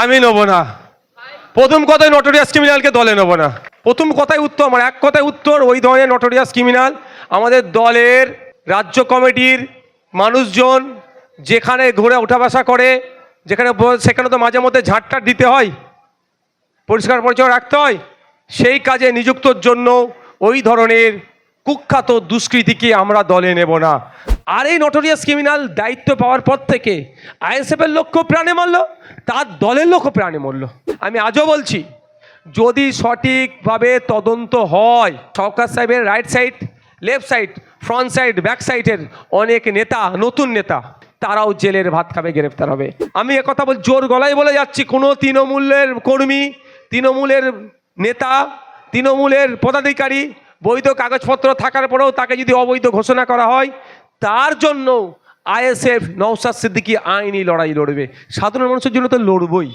আমি নেব না। প্রথম কথায় নটোরিয়াস ক্রিমিনালকে দলে নেব না। প্রথম কথায় উত্তর আমার এক কথায় উত্তর, ওই ধরনের নটোরিয়াস ক্রিমিনাল আমাদের দলের রাজ্য কমিটির মানুষজন যেখানে ঘুরে ওঠা বসা করে, যেখানে সেখানে তো মাঝে মধ্যে ঝাঁটটাট দিতে হয়, পরিষ্কার পরিচ্ছন্ন রাখতে হয়, সেই কাজে নিযুক্তর জন্য ওই ধরনের কুখ্যাত দুষ্কৃতিকে আমরা দলে নেব না। আর এই নটোরিয়াস ক্রিমিনাল দায়িত্ব পাওয়ার পর থেকে আইএসএফের লক্ষ্য প্রাণে মরল, তার দলের লক্ষ্য প্রাণে মরল। আমি আজও বলছি, যদি সঠিকভাবে তদন্ত হয়, সরকার সাহেবের right side left side front side back সাইডের অনেক নেতা, নতুন নেতা, তারাও জেলের ভাত খাবে, গ্রেফতার হবে। আমি একথা বল, জোর গলায় বলে যাচ্ছি, কোনো তৃণমূলের কর্মী, তৃণমূলের নেতা, তৃণমূলের পদাধিকারী, বৈধ কাগজপত্র থাকার পরেও তাকে যদি অবৈধ ঘোষণা করা হয় তার জন্য আইএসএফ নওসাদ সিদ্দিকী আইনি লড়াই লড়বে। সাধারণ মানুষের জন্য তো লড়বই।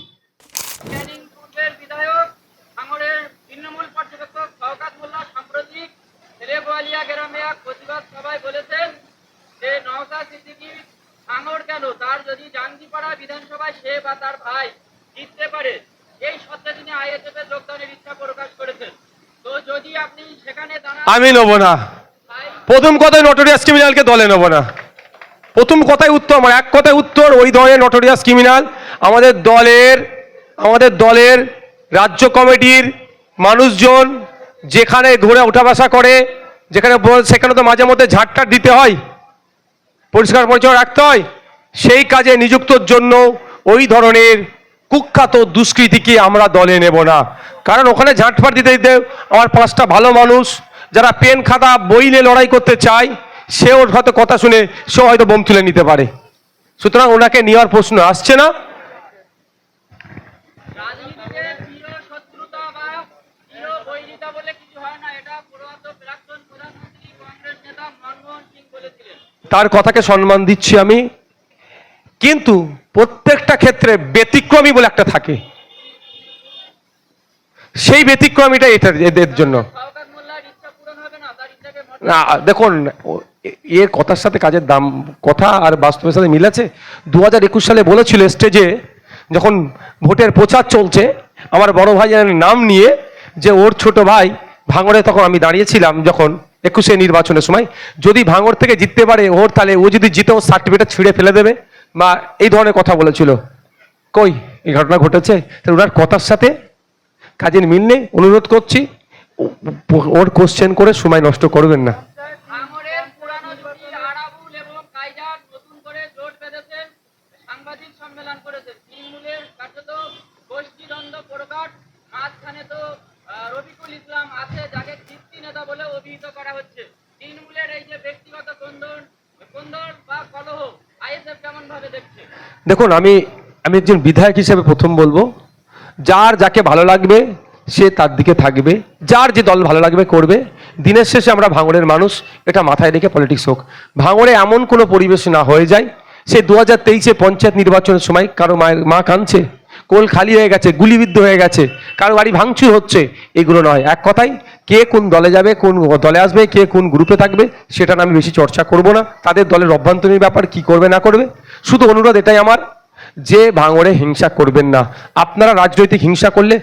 বলেছেন যে সিদ্দিকী কেন? তার যদি জাঙ্গিপাড়া বিধানসভায় সে বা তার ভাই জিততে পারে এই সত্ত্বে তিনি আইএসএফ এর যোগদানের ইচ্ছা প্রকাশ করেছেন। তো যদি আপনি সেখানে দাঁড়ান আমি নেব না। প্রথম কথায় নটোরিয়াস ক্রিমিনালকে দলে নেব না। প্রথম কথায় উত্তর, আমার এক কথায় উত্তর, ওই ধরনের নটোরিয়াস ক্রিমিনাল আমাদের দলের আমাদের দলের রাজ্য কমিটির মানুষজন যেখানে ঘুরে ওঠা বসা করে, যেখানে সেখানে তো মাঝে মধ্যে ঝাঁটটাট দিতে হয়, পরিষ্কার পরিচ্ছন্ন রাখতে হয়, সেই কাজে নিযুক্তর জন্য ওই ধরনের কুখ্যাত দুষ্কৃতিকে আমরা দলে নেব না। কারণ ওখানে ঝাঁটফাট দিতে দিতে আমার পাঁচটা ভালো মানুষ যারা পেন খাতা বই নিয়ে লড়াই করতে চায় সেও হয়তো কথা শুনে সেও হয়তো বোম তুলে নিতে পারে। সুতরাং ওনাকে নেওয়ার প্রশ্ন আসছে না। সিং তার কথাকে সম্মান দিচ্ছি আমি। কিন্তু প্রত্যেকটা ক্ষেত্রে ব্যতিক্রমী বলে একটা থাকে। সেই ব্যতিক্রমীটা এটা এদের জন্য। না, দেখুন এর কথার সাথে কাজের দাম, কথা আর বাস্তবের সাথে মিল আছে দু হাজার একুশ সালে বলেছিল স্টেজে, যখন ভোটের প্রচার চলছে, আমার বড় ভাইয়ের নাম নিয়ে, যে ওর ছোট ভাই ভাঙড়ে তখন আমি দাঁড়িয়েছিলাম যখন একুশে নির্বাচনের সময়, যদি ভাঙড় থেকে জিততে পারে ওর, তাহলে ও যদি জিতে ওর সার্টিফিকেট ছিঁড়ে ফেলে দেবে। বা এই ধরনের কথা বলেছিল। কই, এই ঘটনা ঘটেছে? তাহলে ওনার কথার সাথে কাজের মিল নেই, অনুরোধ করছি। ওর কোশ্চেন করে সময় নষ্ট করবেন না। দেখুন আমি আমি একজন বিধায়ক হিসেবে প্রথম বলব যার যাকে ভালো লাগবে সে তার দিকে থাকবে, যার যে দল ভালো লাগবে করবে। দিনের শেষে আমরা ভাঙড়ের মানুষ, এটা মাথায় রেখে পলিটিক্স হোক। ভাঙড়ে এমন কোনো পরিবেশ না হয়ে যায়, সে দু হাজার তেইশে পঞ্চায়েত নির্বাচনের সময় কারও মায়ের মা কাঁদছে, কোল খালি হয়ে গেছে, গুলিবিদ্ধ হয়ে গেছে, কারও বাড়ি ভাঙচুর হচ্ছে, এগুলো নয়। এক কথাই কে কোন দলে যাবে, কোন দলে আসবে, কে কোন গ্রুপে থাকবে, সেটা আমি বেশি চর্চা করব না। তাদের দলের অভ্যন্তরীণ ব্যাপার কি করবে, না করবে, শুধু অনুরোধ এটাই আমার যে ভাঙড়ে হিংসা করবেন না। আপনারা রাজনৈতিক হিংসা করলে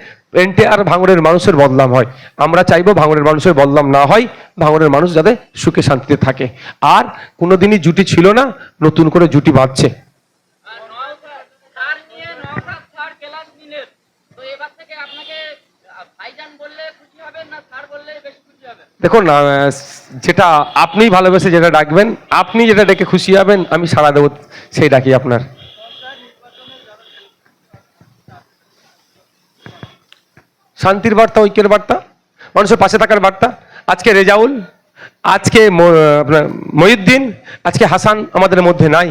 এনটে আর ভাঙড়ের মানুষের বদলাম হয়। আমরা চাইব ভাঙড়ের মানুষের বদলাম না হয় ভাঙড়ের মানুষ যাতে সুখে শান্তিতে থাকে। আর কোনোদিনই জুটি ছিল না নতুন করে জুটি বাঁধছে। দেখুন যেটা আপনি ভালোবেসে যেটা ডাকবেন আপনি যেটা ডেকে খুশি হবেন আমি সাড়া দেবো সেই ডাকি আপনার। শান্তির বার্তা, ঐক্যের বার্তা, মানুষের পাশে থাকার বার্তা। আজকে রেজাউল, আজকে আপনার মহিউদ্দিন, আজকে হাসান আমাদের মধ্যে নাই।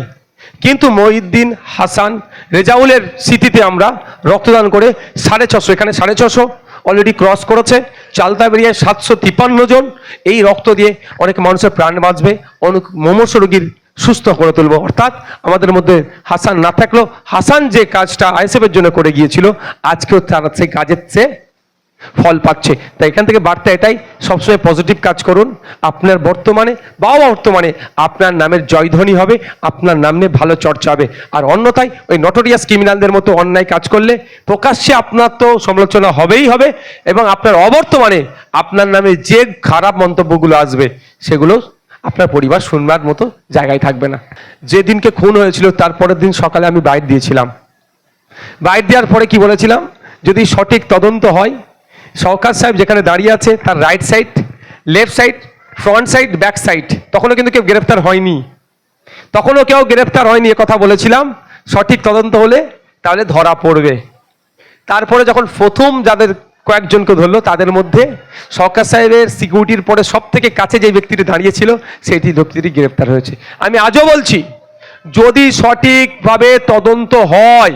কিন্তু মহিউদ্দিন, হাসান, রেজাউলের স্মৃতিতে আমরা রক্তদান করে সাড়ে ছশো, এখানে সাড়ে ছশো অলরেডি ক্রস করেছে। চালতা বেরিয়ে সাতশো তিপ্পান্ন জন এই রক্ত দিয়ে অনেক মানুষের প্রাণ বাঁচবে, অনেক মুমূর্ষ রোগীর সুস্থ করে তুলবো। অর্থাৎ আমাদের মধ্যে হাসান না থাকলেও হাসান যে কাজটা আইএসএফের জন্য করে গিয়েছিল, আজকেও তার সেই কাজের চেয়ে ফল পাচ্ছে। তাই এখান থেকে বার্তা এটাই, সবসময় পজিটিভ কাজ করুন। আপনার বর্তমানে বা বর্তমানে আপনার নামের জয়ধ্বনি হবে, আপনার নামে ভালো চর্চা হবে। আর অন্যথায় ওই নটোরিয়াস ক্রিমিনালদের মতো অন্যায় কাজ করলে প্রকাশ্যে আপনার তো সমালোচনা হবেই হবে এবং আপনার অবর্তমানে আপনার নামে যে খারাপ মন্তব্যগুলো আসবে, সেগুলো আপনার পরিবার শুনবার মতো জায়গায় থাকবে না। যেদিনকে খুন হয়েছিল, তারপরের দিন সকালে আমি বাইর দিয়েছিলাম। বাইট দেওয়ার পরে কি বলেছিলাম? যদি সঠিক তদন্ত হয় সরকার সাহেব যেখানে দাঁড়িয়ে আছে, তার right side left side front side back side তখনও কিন্তু কেউ গ্রেপ্তার হয়নি। তখনও কেউ গ্রেপ্তার হয়নি, এ কথা বলেছিলাম। সঠিক তদন্ত হলে তাহলে ধরা পড়বে। তারপরে যখন প্রথম যাদের কয়েকজনকে ধরলো, তাদের মধ্যে সরকার সাহেবের সিকিউরিটির পরে সব থেকে কাছে যে ব্যক্তিটি দাঁড়িয়েছিল সেটি ব্যক্তিটি গ্রেপ্তার হয়েছে। আমি আজও বলছি, যদি সঠিকভাবে তদন্ত হয়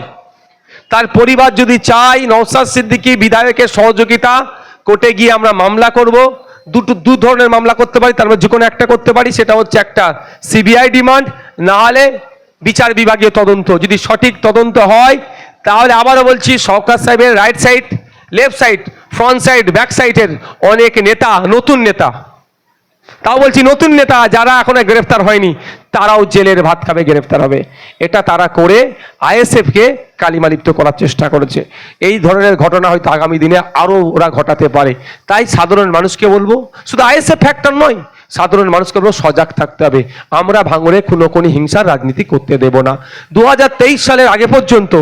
তার পরিবার যদি চাই নওসাদ সিদ্দিকী বিধায়কের সহযোগিতা কোর্টে গিয়ে আমরা মামলা করব, দুটো, দু ধরনের মামলা করতে পারি, তার মধ্যে যে কোনো একটা করতে পারি, সেটা হচ্ছে একটা সিবিআই ডিমান্ড, না হলে বিচার বিভাগীয় তদন্ত। যদি সঠিক তদন্ত হয়, তাহলে আবারও বলছি, সরকার সাহেবের right side left side front side back সাইডের অনেক নেতা, নতুন নেতা। তাও বলছি নতুন নেতা যারা এখনও গ্রেফতার হয়নি, তারাও জেলের ভাত খাবে, গ্রেফতার হবে। এটা তারা করে আইএসএফকে কালিমালিপ্ত করার চেষ্টা করেছে। এই ধরনের ঘটনা হয়তো আগামী দিনে আরও ওরা ঘটাতে পারে। তাই সাধারণ মানুষকে বলব, শুধু আইএসএফ ফ্যাক্টর নয়, সাধারণ মানুষকে বলব, সজাগ থাকতে হবে। আমরা ভাঙড়ে কোনো কোনো হিংসার রাজনীতি করতে দেব না। দু হাজার তেইশ সালের আগে পর্যন্ত,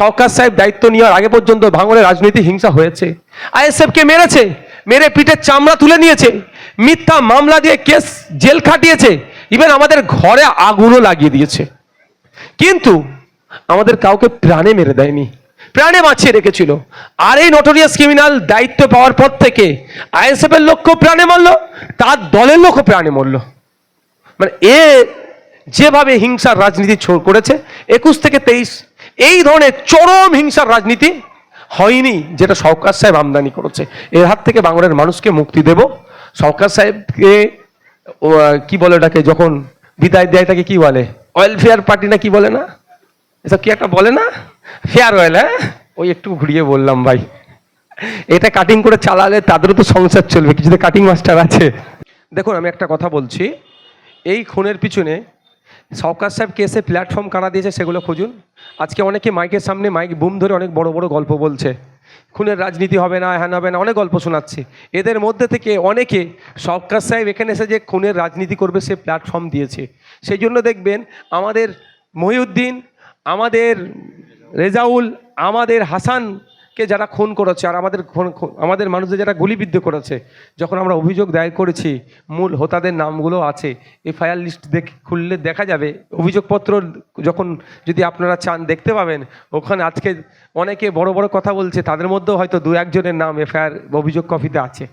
সরকার সাহেব দায়িত্ব নেওয়ার আগে পর্যন্ত ভাঙড়ে রাজনীতি হিংসা হয়েছে। আইএসএফকে মেরেছে, মেরে পিঠের চামড়া তুলে নিয়েছে। মিথ্যা মামলা দিয়ে কেস জেল খাটিয়েছে। ইভেন আমাদের ঘরে আগুনও লাগিয়ে দিয়েছে। কিন্তু আমাদের কাউকে প্রাণে মেরে দেয়নি। প্রাণে বাঁচিয়ে রেখেছিল। আর এই নটোরিয়াস ক্রিমিনাল দায়িত্ব পাওয়ার পর থেকে আইএসএফ এর লক্ষ্য প্রাণে মরল, তার দলের লোকও প্রাণে মরল। মানে এ যেভাবে হিংসার রাজনীতি ছো- করেছে, একুশ থেকে তেইশ, এই ধরনের চরম হিংসার রাজনীতি হয়নি যেটা সরকার সাহেব আমদানি করেছে। এর হাত থেকে বাংলার মানুষকে মুক্তি দেব। সরকার সাহেবকে কি বলে ওটাকে, যখন বিদায় দেয় তাকে কি বলে? ওয়েলফেয়ার পার্টি না কি বলে না? এসব কি একটা বলে না? ফেয়ার ওয়েল হ্যাঁ? ওই একটু ঘুরিয়ে বললাম ভাই। এটা কাটিং করে চালালে তাদেরও তো সংসার চলবে কিছুতে কাটিং মাস্টার আছে। দেখুন, আমি একটা কথা বলছি, এই খুনের পিছনে সরকার সাহেব কেসে প্ল্যাটফর্ম কারা দিয়েছে সেগুলো খুঁজুন। আজকে অনেকে মাইকের সামনে মাইক বুম ধরে অনেক বড় বড় গল্প বলছে। খুনের রাজনীতি হবে না হ্যান হবে না, অনেক গল্প শোনাচ্ছে। এদের মধ্যে থেকে অনেকে সরকার সাহেব এখানে এসে যে খুনের রাজনীতি করবে সে প্ল্যাটফর্ম দিয়েছে। সেই জন্য দেখবেন আমাদের মহিউদ্দিন, আমাদের রেজাউল, আমাদের হাসানকে যারা খুন করেছে আর আমাদের আমাদের মানুষদের যারা গুলিবিদ্ধ করেছে, যখন আমরা অভিযোগ দায়ের করেছি, মূল হোতাদের নামগুলো আছে, এফআইআর লিস্ট দেখ খুললে দেখা যাবে, অভিযোগপত্র যখন যদি আপনারা চান দেখতে পাবেন, ওখানে আজকে অনেকে বড় বড় কথা বলছে, তাদের মধ্যেও হয়তো দু একজনের নাম এফআইআর অভিযোগ কপিতে আছে।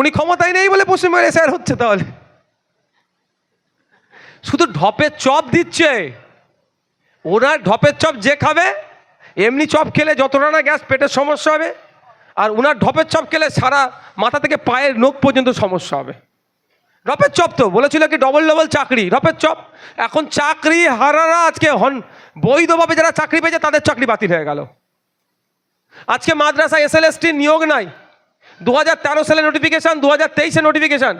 উনি ক্ষমতায় নেই বলে পশ্চিমবঙ্গের এসআর হচ্ছে তাহলে। শুধু ঢপের চপ দিচ্ছে। ওনার ঢপের চপ যে খাবে, এমনি চপ খেলে যতটা না গ্যাস পেটের সমস্যা হবে, আর ওনার ঢপের চপ খেলে সারা মাথা থেকে পায়ের নখ পর্যন্ত সমস্যা হবে। ঢপের চপ তো, বলেছিল কি ডবল ডবল চাকরি, ঢপের চপ। এখন চাকরি হারারা আজকে হন, বৈধভাবে যারা চাকরি পেয়েছে তাদের চাকরি বাতিল হয়ে গেল। আজকে মাদ্রাসা এসএলএসটি নিয়োগ নাই। দু হাজার তেরো সালে নোটিফিকেশান দু হাজার তেইশে নোটিফিকেশান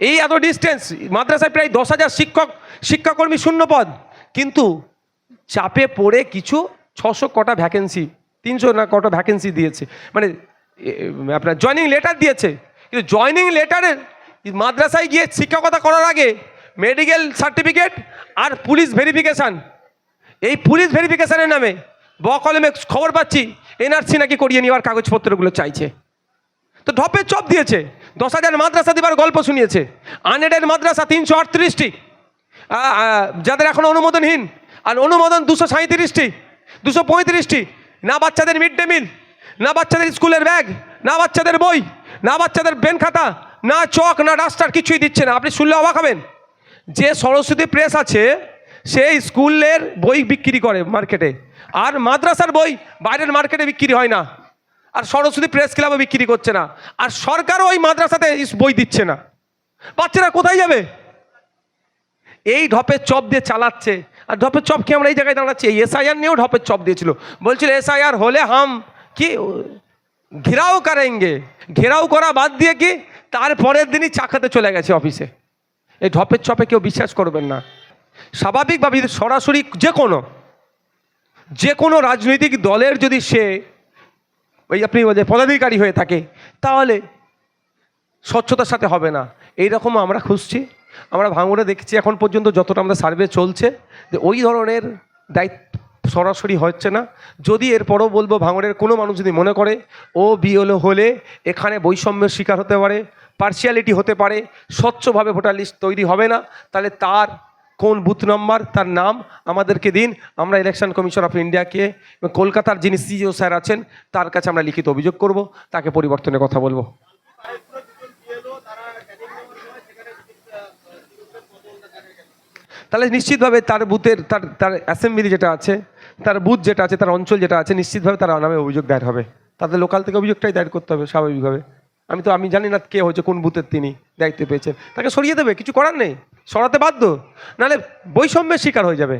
এই এত ডিস্টেন্স মাদ্রাসায় প্রায় দশ হাজার শিক্ষক, শিক্ষাকর্মী শূন্য পদ কিন্তু চাপে পড়ে কিছু ছশো কটা ভ্যাকেন্সি তিনশো না কটা ভ্যাকেন্সি দিয়েছে। মানে আপনার জয়নিং লেটার দিয়েছে। কিন্তু জয়নিং লেটারের মাদ্রাসায় গিয়ে শিক্ষকতা করার আগে মেডিকেল সার্টিফিকেট আর পুলিশ ভেরিফিকেশান এই পুলিশ ভেরিফিকেশানের নামে ব কলমে খবর পাচ্ছি, এনআরসি নাকি করিয়ে নেওয়ার কাগজপত্রগুলো চাইছে। তো ঢপের চপ দিয়েছে। দশ হাজার মাদ্রাসা দিবার গল্প শুনিয়েছে। আনএডেড মাদ্রাসা তিনশো আটত্রিশটি। যাদের এখন অনুমোদনহীন, আর অনুমোদন দুশো সাঁত্রিশটি দুশো পঁয়ত্রিশটি। না বাচ্চাদের মিড ডে মিল, না বাচ্চাদের স্কুলের ব্যাগ, না বাচ্চাদের বই, না বাচ্চাদের পেন খাতা, না চক, না ডাস্টার কিছুই দিচ্ছে না। আপনি শুনলে অবাক হবেন। যে সরস্বতী প্রেস আছে সে স্কুলের বই বিক্রি করে মার্কেটে। আর মাদ্রাসার বই বাইরের মার্কেটে বিক্রি হয় না। আর সরস্বতী প্রেস ক্লাবে বিক্রি করছে না। আর সরকারও ওই মাদ্রাসাতে বই দিচ্ছে না। বাচ্চারা কোথায় যাবে? এই ঢপের চপ দিয়ে চালাচ্ছে। আর ঢপের চপ কি আমরা এই জায়গায় দাঁড়াচ্ছি। এই এসআইআর নিয়েও ঢপের চপ দিয়েছিল। বলছিল এসআইআর হলে হাম কি, ঘেরাও করেঙ্গে। ঘেরাও করা বাদ দিয়ে কি তারপরের দিনই চাকাতে চলে গেছে অফিসে। এই ঢপের চপে কেউ বিশ্বাস করবেন না। স্বাভাবিকভাবে সরাসরি যে কোনো যে কোনো রাজনৈতিক দলের যদি সে ওই আপনি বলছেন পদাধিকারী হয়ে থাকে, তাহলে স্বচ্ছতার সাথে হবে না। এই রকম আমরা খুঁজছি, আমরা ভাঙড়ে দেখছি এখন পর্যন্ত যতটা আমাদের সার্ভে চলছে, যে ওই ধরনের দায়িত্ব সরাসরি হচ্ছে না। যদি এরপরও বলব ভাঙড়ের কোনো মানুষ যদি মনে করে, ও বিএলও হলে এখানে বৈষম্যের শিকার হতে পারে পার্সিয়ালিটি হতে পারে, স্বচ্ছভাবে ভোটার লিস্ট তৈরি হবে না, তাহলে তার কোন বুথ নাম্বার, তার নাম আমাদেরকে দিন। আমরা ইলেকশন কমিশন অফ ইন্ডিয়াকে কলকাতার যিনি সিইও স্যার আছেন, তার কাছে আমরা লিখিত অভিযোগ করব, তাকে পরিবর্তনের কথা বলব। তাহলে নিশ্চিতভাবে তার বুথের, তার তার অ্যাসেম্বলি যেটা আছে, তার বুথ যেটা আছে, তার অঞ্চল যেটা আছে, নিশ্চিতভাবে তার নামে অভিযোগ দায়ের হবে। তাদের লোকাল থেকে অভিযোগটাই দায়ের করতে হবে, স্বাভাবিকভাবে। আমি তো আমি জানি না কে হয়েছে কোন বুথের তিনি দায়িত্ব পেয়েছেন। তাকে সরিয়ে দেবে কিছু করার নেই সরাতে বাধ্য। নাহলে বৈষম্যের শিকার হয়ে যাবে।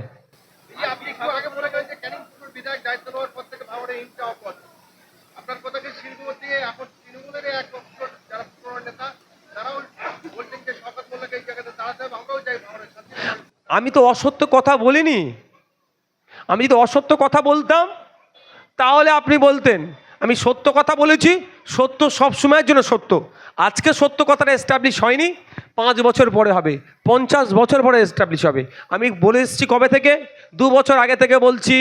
আমি তো অসত্য কথা বলিনি। আমি যদি অসত্য কথা বলতাম তাহলে আপনি বলতেন আমি সত্য কথা বলেছি, সত্য সব সময়ের জন্য সত্য। আজকে সত্য কথাটা এস্টাবলিশ হয়নি, পাঁচ বছর পরে হবে, পঞ্চাশ বছর পরে এস্টাবলিশ হবে। আমি বলে এসেছি কবে থেকে? দু বছর আগে থেকে বলছি,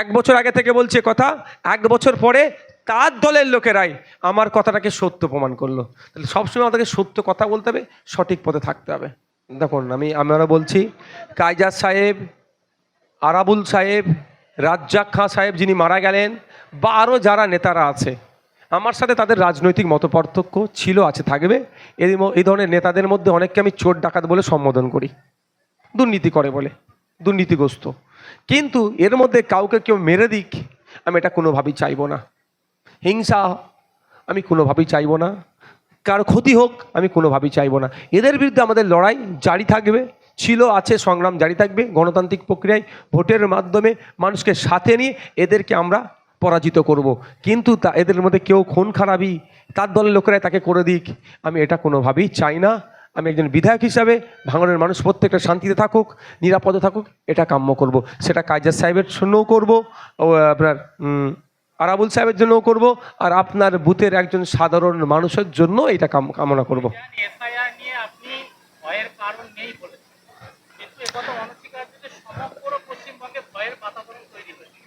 এক বছর আগে থেকে বলছি কথা, এক বছর পরে তার দলের লোকেরাই আমার কথাটাকে সত্য প্রমাণ করল। তাহলে সবসময় আমাদেরকে সত্য কথা বলতে হবে, সঠিক পথে থাকতে হবে। দেখুন, আমি, আমরা বলছি কায়জার সাহেব, আরাবুল সাহেব, রাজ্জাক খাঁ সাহেব যিনি মারা গেলেন বা আরও যারা নেতারা আছে, আমার সাথে তাদের রাজনৈতিক মতপার্থক্য ছিল, আছে, থাকবে। এই এই ধরনের নেতাদের মধ্যে অনেককে আমি চোর, ডাকাত বলে সম্বোধন করি। দুর্নীতি করে বলে, দুর্নীতিগ্রস্ত। কিন্তু এর মধ্যে কাউকে কেউ মেরে দিক, আমি এটা কোনোভাবেই চাইব না। হিংসা আমি কোনোভাবেই চাইব না। কার ক্ষতি হোক, আমি কোনোভাবেই চাইব না। এদের বিরুদ্ধে আমাদের লড়াই জারি থাকবে, ছিল, আছে, সংগ্রাম জারি থাকবে। গণতান্ত্রিক প্রক্রিয়ায় ভোটের মাধ্যমে মানুষকে সাথে নিয়ে এদেরকে আমরা পরাজিত করব। কিন্তু তা, এদের মধ্যে কেউ খুন খারাপই তার দলের লোকেরাই তাকে করে দিক আমি এটা কোনোভাবেই চাই না আমি একজন বিধায়ক হিসাবে ভাঙনের মানুষ, প্রত্যেকটা শান্তিতে থাকুক, নিরাপদে থাকুক, এটা কাম্য করব। সেটা কাইজার সাহেবের জন্যও করব, ও, আপনার আরাবুল সাহেবের জন্যও করব, আর আপনার বুথের একজন সাধারণ মানুষের জন্য এটা কাম- কামনা করব এসআইআর নিয়ে আপনি ভয়ের কারণ নেই বলেছেন কিন্তু একথা অনস্বীকার্য যে সমগ্র পশ্চিমবঙ্গে ভয়ের বাতাবরণ তৈরি হয়েছে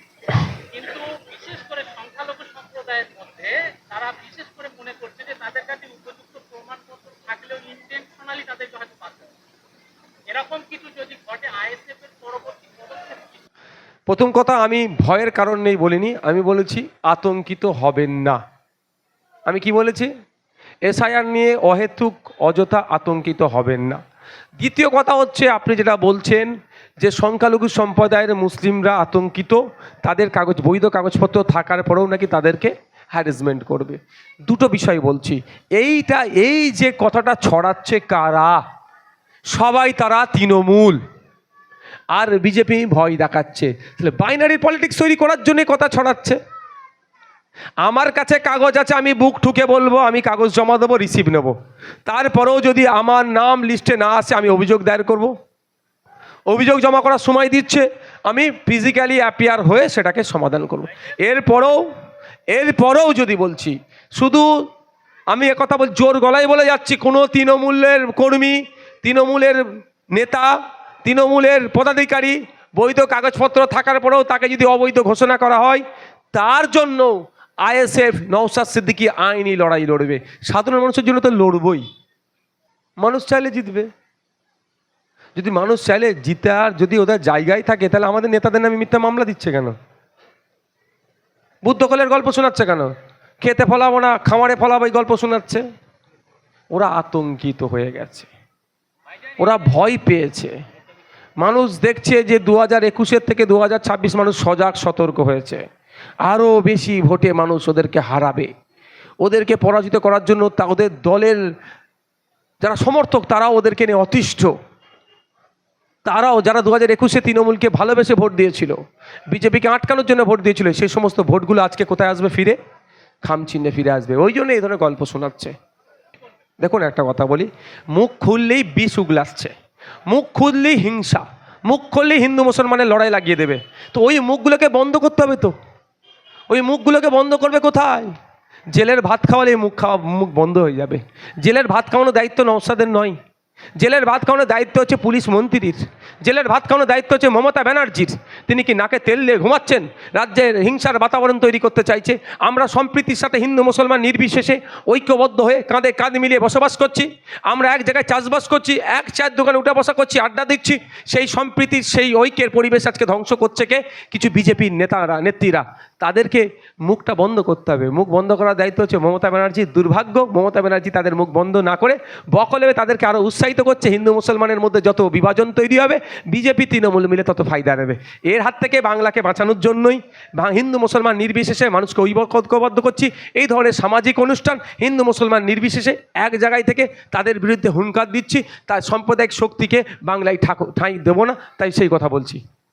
কিন্তু বিশেষ করে সংখ্যালঘু সম্প্রদায়ের মধ্যে তারা বিশেষ করে মনে করছে যে তাদের কাছে উপযুক্ত প্রমাণপত্র থাকলেও ইন্টেনশনালি তাদেরকে হয়তো বাদ দেওয়া হচ্ছে। প্রথম কথা, আমি ভয়ের কারণ নেই বলিনি। আমি বলেছি, আতঙ্কিত হবেন না। আমি কি বলেছি? এসআইআর নিয়ে অহেতুক, অযথা আতঙ্কিত হবেন না। দ্বিতীয় কথা হচ্ছে, আপনি যেটা বলছেন যে সংখ্যালঘু সম্প্রদায়ের মুসলিমরা আতঙ্কিত, তাদের কাগজ, বৈধ কাগজপত্র থাকার পরেও নাকি তাদেরকে হ্যারাসমেন্ট করবে। দুটো বিষয় বলছি। এইটা, এই যে কথাটা ছড়াচ্ছে কারা? সবাই তারা তৃণমূল। আর বিজেপি ভয় দেখাচ্ছে। তাহলে বাইনারি পলিটিক্স তৈরি করার জন্য কথা ছড়াচ্ছে। আমার কাছে কাগজ আছে, আমি বুক ঠুকে বলব, আমি কাগজ জমা দেবো রিসিভ নেব। তারপরেও যদি আমার নাম লিস্টে না আসে, আমি অভিযোগ দায়ের করব। অভিযোগ জমা করার সময় দিচ্ছে, আমি ফিজিক্যালি অ্যাপিয়ার হয়ে সেটাকে সমাধান করব। এরপরেও এরপরেও যদি বলছি, শুধু আমি একথা বল, জোর গলায় বলে যাচ্ছি, কোনো তৃণমূলের কর্মী তৃণমূলের নেতা, তৃণমূলের পদাধিকারী, বৈধ কাগজপত্র থাকার পরেও তাকে যদি অবৈধ ঘোষণা করা হয়, তার জন্য আইএসএফ নৌসাদ সিদ্দিকি আইনি লড়াই লড়বে। সাধারণ মানুষের জন্য তো লড়বই। মানুষ চাইলে জিতবে। যদি মানুষ চাইলে জিতে আর যদি ওদের জায়গায় থাকে, তাহলে আমাদের নেতাদের নামে মিথ্যা মামলা দিচ্ছে কেন? বুদ্ধকলের গল্প শোনাচ্ছে কেন? খেতে ফলাবো না, খামারে ফলাবো এই গল্প শোনাচ্ছে। ওরা আতঙ্কিত হয়ে গেছে। ওরা ভয় পেয়েছে। মানুষ দেখছে যে দু হাজার একুশের থেকে দু হাজার ছাব্বিশ মানুষ সজাগ, সতর্ক হয়েছে। আরও বেশি ভোটে মানুষ ওদেরকে হারাবে। ওদেরকে পরাজিত করার জন্য তা ওদের দলের যারা সমর্থক, তারাও ওদেরকে নিয়ে অতিষ্ঠ। তারাও যারা দু হাজার একুশে তৃণমূলকে ভালোবেসে ভোট দিয়েছিল, বিজেপিকে আটকানোর জন্য ভোট দিয়েছিল, সেই সমস্ত ভোটগুলো আজকে কোথায় আসবে ফিরে? খামচিহ্নে ফিরে আসবে। ওই জন্য এই ধরনের গল্প শোনাচ্ছে। দেখুন একটা কথা বলি, মুখ খুললেই বিষ উগলাচ্ছে, মুখ খুললেই হিংসা, মুখ খুললেই হিন্দু মুসলমানের লড়াই লাগিয়ে দেবে, তো ওই মুখগুলোকে বন্ধ করতে হবে তো, ওই মুখগুলোকে বন্ধ করবে কোথায়? জেলের ভাত খাওয়ালে মুখ খাওয়া, মুখ বন্ধ হয়ে যাবে, জেলের ভাত খাওয়ানোর দায়িত্ব নওসাদের নয় জেলের ভাত খাওয়ানোর দায়িত্ব হচ্ছে পুলিশ মন্ত্রীর। জেলের ভাত খাওয়ানোর দায়িত্ব হচ্ছে মমতা ব্যানার্জির। তিনি কি নাকে তেল দিয়ে ঘুমাচ্ছেন? রাজ্যের হিংসার বাতাবরণ তৈরি করতে চাইছে। আমরা সম্প্রীতির সাথে হিন্দু মুসলমান নির্বিশেষে ঐক্যবদ্ধ হয়ে কাঁধে কাঁধ মিলিয়ে বসবাস করছি। আমরা এক জায়গায় চাষবাস করছি, এক চায়ের দোকানে উঠা বসা করছি, আড্ডা দিচ্ছি। সেই সম্প্রীতির, সেই ঐক্যের পরিবেশ আজকে ধ্বংস করছে কে? কিছু বিজেপির নেতারা, নেত্রীরা। তাদেরকে মুখটা বন্ধ করতে হবে। মুখ বন্ধ করার দায়িত্ব হচ্ছে মমতা ব্যানার্জির দুর্ভাগ্য, মমতা ব্যানার্জি তাদের মুখ বন্ধ না করে বকলে তাদেরকে আরও উৎসাহিত করছে। হিন্দু মুসলমানের মধ্যে যত বিভাজন তৈরি হবে, বিজেপি, তৃণমূল মিলে তত ফায়দা নেবে। এর হাত থেকে বাংলাকে বাঁচানোর জন্যই হিন্দু মুসলমান নির্বিশেষে মানুষকে ঐক্যবদ্ধ করছি। এই ধরনের সামাজিক অনুষ্ঠান হিন্দু মুসলমান নির্বিশেষে এক জায়গায় থেকে তাদের বিরুদ্ধে হুঙ্কার দিচ্ছি। তার সাম্প্রদায়িক শক্তিকে বাংলায় ঠাকুর ঠাঁই দেবো না, তাই সেই কথা বলছি।